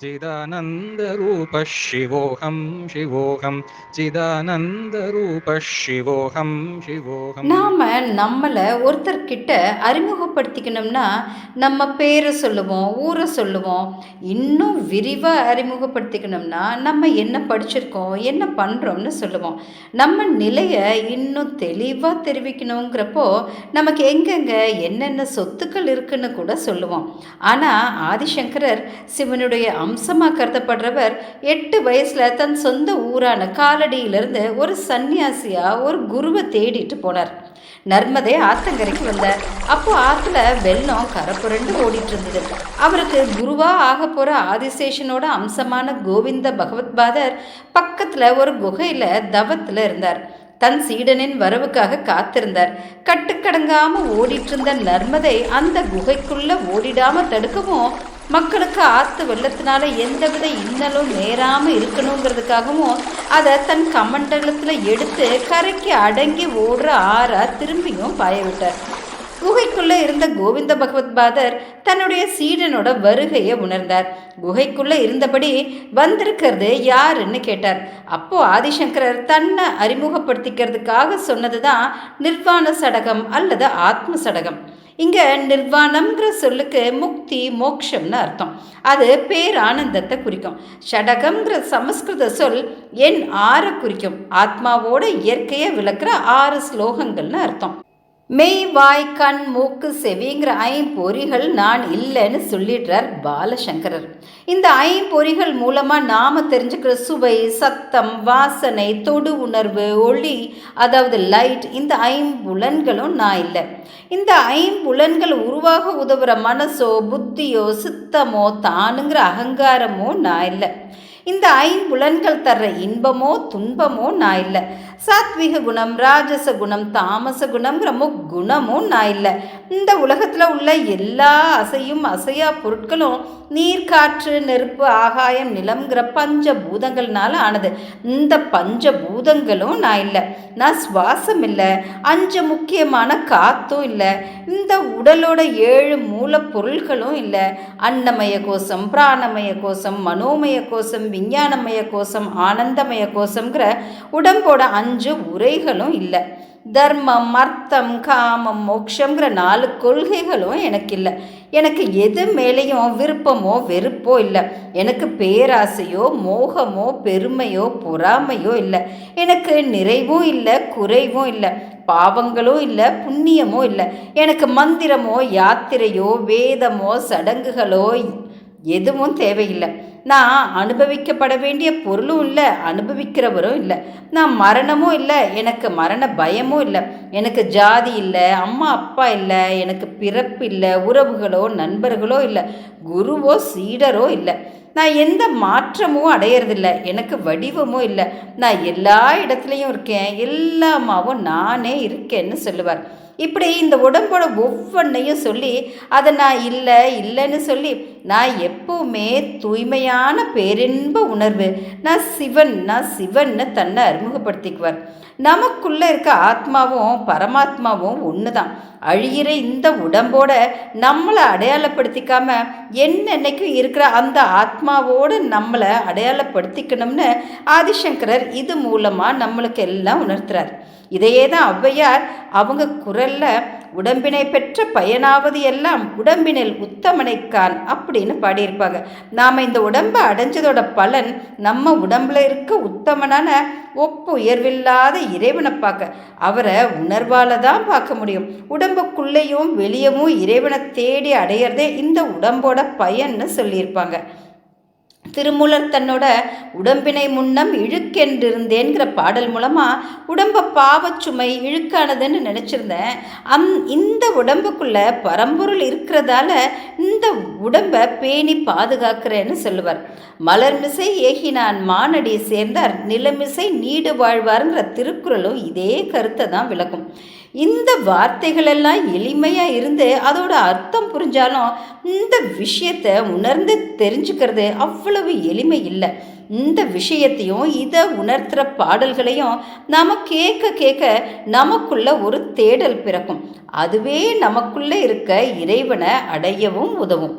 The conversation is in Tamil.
चिदानन्दरूपः शिवोऽहं शिवोऽहं चिदानन्दरूपः शिवोऽहं शिवोऽहं நாம நம்மளை ஒருத்தர்கிட்ட அறிமுகப்படுத்திக்கணும்னா நம்ம பேரை சொல்லுவோம் ஊரை சொல்லுவோம் இன்னும் விரிவாக அறிமுகப்படுத்திக்கணும்னா நம்ம என்ன படிச்சிருக்கோம் என்ன பண்ணுறோம்னு சொல்லுவோம் நம்ம நிலையை இன்னும் தெளிவாக தெரிவிக்கணுங்கிறப்போ நமக்கு எங்கெங்க என்னென்ன சொத்துக்கள் இருக்குன்னு கூட சொல்லுவோம் ஆனால் ஆதிசங்கரர் சிவனுடைய அம்சமாக கருதப்படுறவர் எட்டு வயசில் தன் சொந்த ஊரான காலடியிலிருந்து ஒரு சன்னியாசியாக ஒரு குருவை தேடிட்டு போனார். நர்மதை ஆத்தங்கரைக்கு வந்தார். அப்போ ஆற்றுல வெள்ளம் கரப்புரண்டு ஓடிட்டு இருந்தது அவருக்கு குருவா ஆக போகிற ஆதிசேஷனோட அம்சமான கோவிந்த பகவத்பாதர் பக்கத்தில் ஒரு குகையில் தவத்தில் இருந்தார். தன் சீடனின் வரவுக்காக காத்திருந்தார். கட்டுக்கடங்காம ஓடிட்டு இருந்த நர்மதை அந்த குகைக்குள்ள ஓடிடாம தடுக்கவும் மக்களுக்கு ஆற்று வெள்ளத்தினால எந்தவித இன்னலும் நேராம இருக்கணுங்கிறதுக்காகவும் அதை தன் கமண்டலத்தில் எடுத்து கரைக்கு அடங்கி ஓடுற ஆறா திரும்பியும் பாய விட்டார் குகைக்குள்ள இருந்த கோவிந்த பகவத் பாதர் தன்னுடைய சீடனோட வருகையை உணர்ந்தார். குகைக்குள்ள இருந்தபடி வந்திருக்கிறது யாருன்னு கேட்டார். அப்போ ஆதிசங்கரர் தன்னை அறிமுகப்படுத்திக்கிறதுக்காக சொன்னதுதான் நிர்வாண சடகம் அல்லது ஆத்ம சடகம். இங்கே நிர்வாணம்ங்கிற சொல்லுக்கு முக்தி மோக்ஷம்னு அர்த்தம். அது பேரானந்தத்தை குறிக்கும். ஷடகம்ங்கிற சமஸ்கிருத சொல் என் ஆறை குறிக்கும். ஆத்மாவோட இயற்கையை விளக்குற ஆறு ஸ்லோகங்கள்னு அர்த்தம். மெய் வாய் கண் மூக்கு செவிங்கிற ஐம்பொறிகள் நான் இல்லைன்னு சொல்லிடுறார் பாலசங்கரர். இந்த ஐம்பொறிகள் மூலமாக நாம் தெரிஞ்சுக்கிற சுவை சத்தம் வாசனை தொடு உணர்வு ஒளி அதாவது லைட் இந்த ஐம்புலன்களும் நான் இல்லை. இந்த ஐம்புலன்கள் உருவாக உதவுற மனசோ புத்தியோ சித்தமோ தானுங்கிற அகங்காரமோ நான் இல்லை. இந்த ஐம்புலன்கள் தர்ற இன்பமோ துன்பமோ நான் இல்லை. சாத்விக குணம் ராஜச குணம் தாமச குணம்ங்கிற முக்குணமும் நான் இல்லை. இந்த உலகத்தில் உள்ள எல்லா அசையும் அசையா பொருட்களும் நீர் காற்று நெருப்பு ஆகாயம் நிலம்ங்கிற பஞ்ச பூதங்கள்னால ஆனது. இந்த பஞ்ச பூதங்களும் நான் இல்லை. நான் சுவாசம் இல்லை. அஞ்சு முக்கியமான காத்தும் இல்லை. இந்த உடலோட ஏழு மூலப்பொருள்களும் இல்லை. அன்னமய கோஷம் பிராணமய கோஷம் மனோமய கோஷம் விஞ்ஞானமய கோஷம் ஆனந்தமய கோஷங்கிற உடம்போட அஞ்சு உரைகளும் இல்லை. தர்மம் அர்த்தம் காமம் மோக்ஷங்கிற நாலு கொள்கைகளும் எனக்கு இல்லை எனக்கு எது மேலேயும் விருப்பமோ வெறுப்போ இல்லை. எனக்கு பேராசையோ மோகமோ பெருமையோ பொறாமையோ இல்லை. எனக்கு நிறைவும் இல்லை குறைவும் இல்லை. பாவங்களும் இல்லை புண்ணியமோ இல்லை. எனக்கு மந்திரமோ யாத்திரையோ வேதமோ சடங்குகளோ எதுவும் தேவையில்லை. நான் அனுபவிக்கப்பட வேண்டிய பொருளும் இல்லை அனுபவிக்கிறவரும் இல்லை. நான் மரணமும் இல்லை எனக்கு மரண பயமும் இல்லை. எனக்கு ஜாதி இல்லை அம்மா அப்பா இல்லை எனக்கு பிறப்பு இல்லை உறவுகளோ நண்பர்களோ இல்லை குருவோ சீடரோ இல்லை. நான் எந்த மாற்றமும் அடையிறதில்ல எனக்கு வடிவமும் இல்லை. நான் எல்லா இடத்துலையும் இருக்கேன் எல்லாமாவும் நானே இருக்கேன்னு சொல்லுவார். இப்படி இந்த உடம்போட ஒவ்வொன்றையும் சொல்லி அதை நான் இல்லை இல்லைன்னு சொல்லி நான் எப்பவுமே தூய்மையான பேரின்ப உணர்வு. நான் சிவன் நான் சிவன்னு தன்னை அறிமுகப்படுத்திக்குவார். நமக்குள்ளே இருக்க ஆத்மாவும் பரமாத்மாவும் ஒன்று தான் அழியிற இந்த உடம்போட நம்மளை அடையாளப்படுத்திக்காம என்னென்னைக்கும் இருக்கிற அந்த ஆத்மாவோடு நம்மளை அடையாளப்படுத்திக்கணும்னு ஆதிசங்கரர் இது மூலமாக நம்மளுக்கு எல்லாம் உணர்த்துறார். இதையே தான் ஔவையார் அவங்க குரலில் உடம்பினை பெற்ற பயனாவது எல்லாம் உடம்பினில் உத்தமனைக்கான் அப்படின்னு பாடியிருப்பாங்க. நாம் இந்த உடம்பை அடைஞ்சதோட பலன் நம்ம உடம்புல இருக்க உத்தமனான ஒப்பு உயர்வில்லாத இறைவனை பார்க்க. அவரை உணர்வால் தான் பார்க்க முடியும். உடம்புக்குள்ளேயும் வெளியவும் இறைவனை தேடி அடையிறதே இந்த உடம்போட பயன்னு சொல்லியிருப்பாங்க. திருமூலர் தன்னோட உடம்பினை முன்னம் இழுக்கென்றிருந்தேங்கிற பாடல் மூலமாக உடம்பை பாவச்சுமை இழுக்கானதுன்னு நினச்சிருந்தேன். அந் இந்த உடம்புக்குள்ள பரம்பொருள் இருக்கிறதால இந்த உடம்பை பேணி பாதுகாக்கிறேன்னு சொல்லுவார். மலர்மிசை ஏகினான் மானடி சேர்ந்தார். நிலமிசை நீடு வாழ்வாருங்கிற திருக்குறளும் இதே கருத்தை தான் விளக்கும். இந்த வார்த்தைகளெல்லாம் எளிமையாக இருந்து அதோட அர்த்தம் புரிஞ்சாலும் இந்த விஷயத்தை உணர்ந்து தெரிஞ்சுக்கிறது அவ்வளோ அவ்வளவு எளிமை இல்லை. இந்த விஷயத்தையும் இதை உணர்த்துகிற பாடல்களையும் நாம் கேட்க கேட்க நமக்குள்ள ஒரு தேடல் பிறக்கும். அதுவே நமக்குள்ளே இருக்க இறைவனை அடையவும் உதவும்.